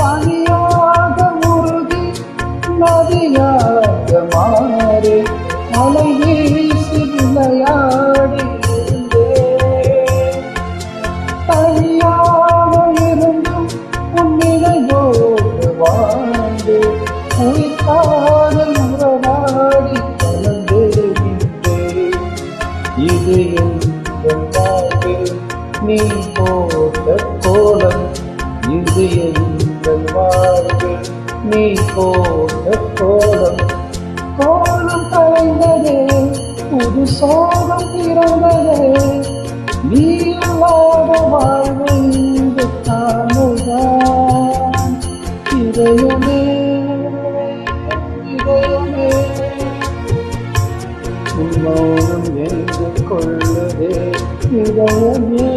பனியாக உருகி நதியாக மாறி மலை வீசி விளையாடி தனியாக இருந்தும் உன்னிலையோடு வாழ்ந்து உயிர்காதல் உறவாடி கலந்து இது என் வாழ்வில் நீ போட்ட கோலம் இது என் நீ போட்ட கோலம். கோலம் கலைந்ததே புது சோகம் பிறந்ததே. நீ இல்லாத வாழ்வு இந்த தானுதான் மௌனம் எங்கு கொள்ளுதே இதயமே.